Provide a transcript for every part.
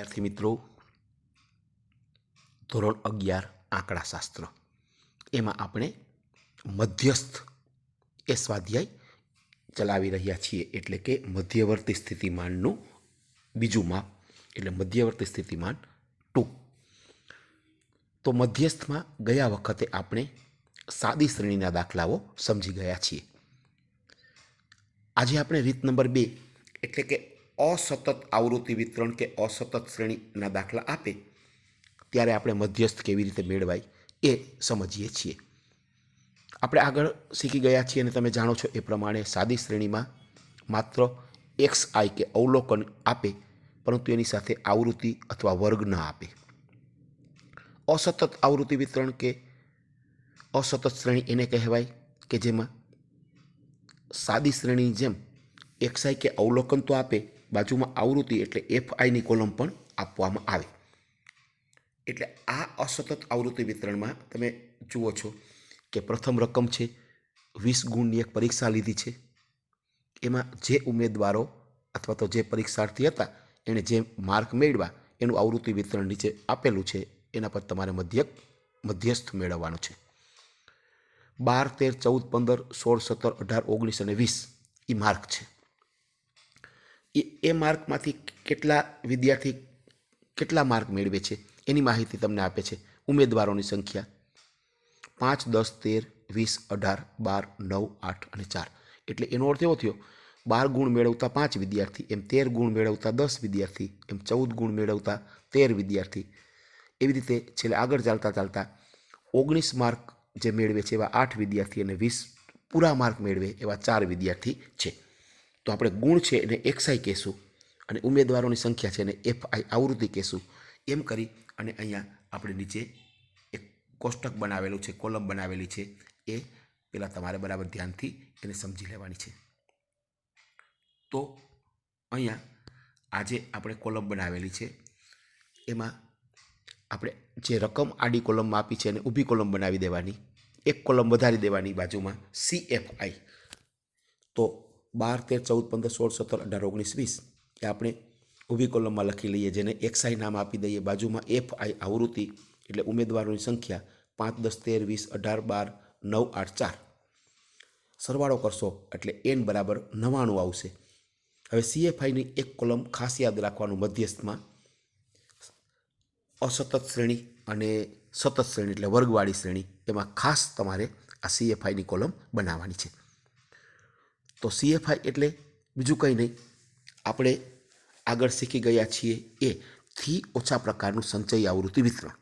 વિદ્યાર્થી મિત્રો, ધોરણ અગિયાર, આંકડાશાસ્ત્ર. એમાં આપણે મધ્યસ્થ એ સ્વાધ્યાય ચલાવી રહ્યા છીએ. એટલે કે મધ્યવર્તી સ્થિતિમાનનું બીજું માપ, એટલે મધ્યવર્તી સ્થિતિમાન ટુ. તો મધ્યસ્થમાં ગયા વખતે આપણે સાદી શ્રેણીના દાખલાઓ સમજી ગયા છીએ. આજે આપણે રીત નંબર બે, એટલે કે અસતત આવૃત્તિ વિતરણ કે અસતત શ્રેણીના દાખલા આપે, ત્યારે આપણે મધ્યસ્થ કેવી રીતે મેળવાય એ સમજીએ છીએ. આપણે આગળ શીખી ગયા છીએ અને તમે જાણો છો એ પ્રમાણે સાદી શ્રેણીમાં માત્ર એક્સ આઈ કે અવલોકન આપે, પરંતુ એની સાથે આવૃત્તિ અથવા વર્ગ ન આપે. અસતત આવૃત્તિ વિતરણ કે અસતત શ્રેણી એને કહેવાય કે જેમાં સાદી શ્રેણીની જેમ એક્સઆઈ કે અવલોકન તો આપે બાજુમાં આવૃત્તિ એટલે એફ આઈની કોલમ પણ આપવામાં આવે. એટલે આ અસતત આવૃત્તિ વિતરણમાં તમે જુઓ છો કે પ્રથમ રકમ છે, વીસ ગુણની એક પરીક્ષા લીધી છે. એમાં જે ઉમેદવારો અથવા તો જે પરીક્ષાર્થી હતા, એણે જે માર્ક મેળવ્યા, એનું આવૃત્તિ વિતરણ નીચે આપેલું છે, એના પર તમારે મધ્યક, મધ્યસ્થ મેળવવાનું છે. બાર, તેર, ચૌદ, પંદર, સોળ, સત્તર, અઢાર, ઓગણીસ અને વીસ એ માર્ક છે. એ એ માર્કમાંથી કેટલા વિદ્યાર્થી કેટલા માર્ક મેળવે છે? એની માહિતી તમને આપે છે ઉમેદવારોની સંખ્યા. પાંચ, દસ, તેર, વીસ, અઢાર, બાર, નવ, આઠ અને ચાર. એટલે એનો અર્થ એવો થયો, બાર ગુણ મેળવતા પાંચ વિદ્યાર્થી, એમ તેર ગુણ મેળવતા દસ વિદ્યાર્થી, એમ ચૌદ ગુણ મેળવતા તેર વિદ્યાર્થી. એવી રીતે છેલ્લે આગળ ચાલતા ચાલતા ઓગણીસ માર્ક જે મેળવે છે એવા આઠ વિદ્યાર્થી અને વીસ પૂરા માર્ક મેળવે એવા ચાર વિદ્યાર્થી છે. તો આપણે ગુણ છે એને એક્સઆઈ કહેશું અને ઉમેદવારોની સંખ્યા છે એને એફ આઈ આવૃત્તિ કહેશું. એમ કરી અને અહીંયા આપણે નીચે એક કોષ્ટક બનાવેલું છે, કોલમ બનાવેલી છે. એ પહેલાં તમારે બરાબર ધ્યાનથી એને સમજી લેવાની છે. તો અહીંયા આજે આપણે કોલમ બનાવેલી છે. એમાં આપણે જે રકમ આડી કોલમમાં આપી છે એને ઊભી કોલમ બનાવી દેવાની, એક કોલમ વધારી દેવાની બાજુમાં સી એફ આઈ તો બાર તેર, ચૌદ, પંદર, સોળ, સત્તર, અઢાર, ઓગણીસ, વીસ એ આપણે ઊભી કોલમમાં લખી લઈએ, જેને એક્સઆઈ નામ આપી દઈએ. બાજુમાં એફ આઈ આવૃત્તિ એટલે ઉમેદવારોની સંખ્યા પાંચ, દસ, તેર, વીસ, અઢાર, બાર, નવ, આઠ, ચાર. સરવાળો કરશો એટલે એન બરાબર નવ્વાણું આવશે. હવે સીએફઆઈની એક કોલમ ખાસ યાદ રાખવાનું મધ્યસ્થમાં. અસતત શ્રેણી અને સતત શ્રેણી એટલે વર્ગવાળી શ્રેણી. એમાં ખાસ તમારે આ સીએફઆઈની કોલમ બનાવવાની છે. તો સીએફઆઈ એટલે બીજું કંઈ નહીં. આપણે આગળ શીખી ગયા છીએ એ થી ઓછા પ્રકારનું સંચય આવૃત્તિ વિતરણ.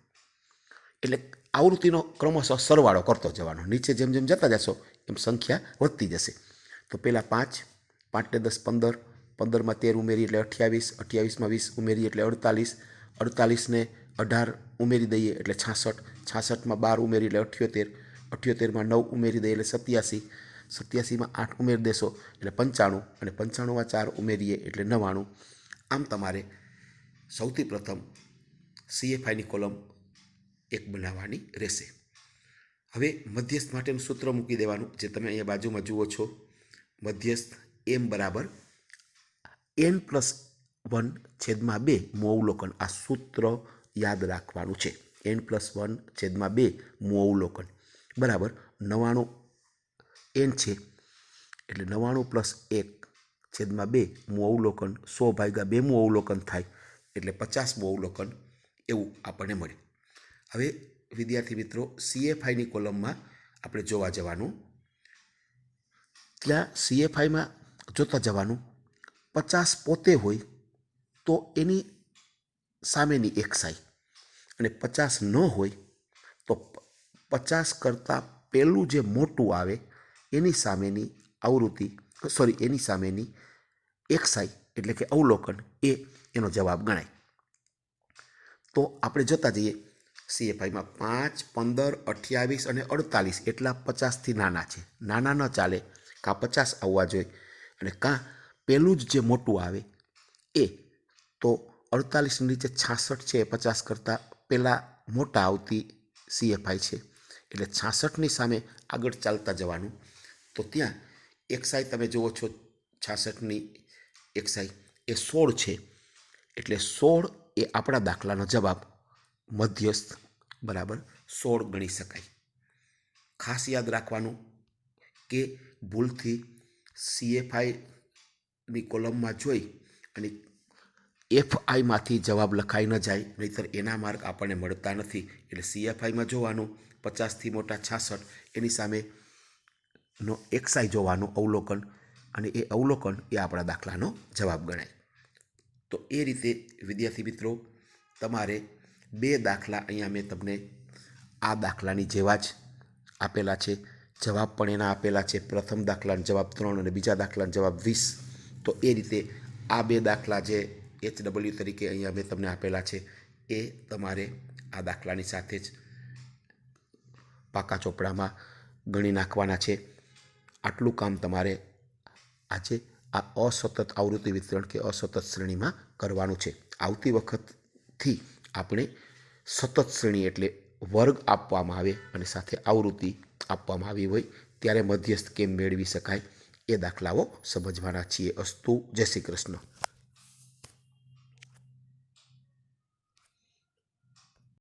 એટલે આવૃત્તિનો ક્રમશઃ સરવાળો કરતો જવાનો. નીચે જેમ જેમ જતા જશો, એમ સંખ્યા વધતી જશે. તો પહેલાં પાંચ, પાંચને દસ પંદર, પંદરમાં તેર ઉમેરી એટલે અઠ્યાવીસ, અઠ્યાવીસમાં વીસ ઉમેરી એટલે અડતાલીસ, અડતાલીસને અઢાર ઉમેરી દઈએ એટલે છાસઠ, છાસઠમાં બાર ઉમેરી એટલે અઠ્યોતેર, અઠ્યોતેરમાં નવ ઉમેરી દઈએ એટલે સત્યાસી સત્યાસીમાં આઠ ઉમેરી દેશો એટલે પંચાણું અને પંચાણુંમાં ચાર ઉમેરીએ એટલે નવ્વાણું. આમ તમારે સૌથી પ્રથમ સીએફઆઈની કોલમ એક બનાવવાની રહેશે. હવે મધ્યસ્થ માટેનું સૂત્ર મૂકી દેવાનું, જે તમે અહીંયા બાજુમાં જુઓ છો. મધ્યસ્થ એમ બરાબર એન પ્લસ વન છેદમાં બે મોઅવલોકન આ સૂત્ર યાદ રાખવાનું છે. એન પ્લસ વન છેદમાં બે મોઅવલોકન બરાબર? નવ્વાણું એન છે. એટલે નવ્વાણું પ્લસ એક છેદમાં બે અવલોકન, સો ભાગ્યા બે અવલોકન થાય. એટલે પચાસ અવલોકન એવું આપણને મળ્યું હવે વિદ્યાર્થી મિત્રો સીએફઆઈની કોલમમાં આપણે જોવા જવાનું. ત્યાં સીએફઆઈમાં જોતા જવાનું. પચાસ પોતે હોય તો એની સામેની એક સાઈ. અને પચાસ ન હોય તો પચાસ કરતાં પહેલું જે મોટું આવે એની સામેની આવૃત્તિ સોરી એની સામેની એક્સાઈ એટલે કે અવલોકન એ એનો જવાબ ગણાય. તો આપણે જોતા જઈએ સીએફઆઈમાં. પાંચ, પંદર, અઠ્યાવીસ અને અડતાલીસ એટલા પચાસથી નાના છે. નાના ન ચાલે, કાં પચાસ આવવા જોઈએ. અને કાં પહેલું જ જે મોટું આવે એ, તો અડતાલીસની નીચે છાસઠ છે એ પચાસ કરતાં પહેલાં મોટા આવતી સીએફઆઈ છે. એટલે છાસઠની સામે આગળ ચાલતા જવાનું. તો ત્યાં એક્સાઈ તમે જુઓ છો છાસઠની એક્સાઈ એ સોળ છે. એટલે સોળ એ આપણા દાખલાનો જવાબ. મધ્યસ્થ, બરાબર? સોળ ગણી શકાય. ખાસ યાદ રાખવાનું કે ભૂલથી સીએફઆઈની કોલમમાં જોઈ અને એફઆઈમાંથી જવાબ લખાઈ ન જાય, નહીંતર એના માર્ક આપણને મળતા નથી. એટલે સીએફઆઈમાં જોવાનું, પચાસથી મોટા છાસઠ, એની સામે નો એક્સાઈ જોવાનું અવલોકન અને એ અવલોકન એ આપણા દાખલાનો જવાબ ગણાય. તો એ રીતે વિદ્યાર્થી મિત્રો, તમારે બે દાખલા અહીંયા મેં તમને આ દાખલાની જેવા જ આપેલા છે. જવાબ પણ એના આપેલા છે. પ્રથમ દાખલાનો જવાબ ત્રણ અને બીજા દાખલાનો જવાબ વીસ. તો એ રીતે આ બે દાખલા જે એચ ડબલ્યુ તરીકે અહીંયા મેં તમને આપેલા છે, એ તમારે આ દાખલાની સાથે જ પાકા ચોપડામાં ગણી નાખવાના છે. આટલું કામ તમારે આજે આ અસતત આવૃત્તિ વિતરણ કે અસતત શ્રેણીમાં કરવાનું છે. આવતી વખતથી આપણે સતત શ્રેણી એટલે વર્ગ આપવામાં આવે અને સાથે આવૃત્તિ આપવામાં આવી હોય ત્યારે મધ્યસ્થ કેમ મેળવી શકાય એ દાખલાઓ સમજવાના છીએ. અસ્તુ જય શ્રી કૃષ્ણ.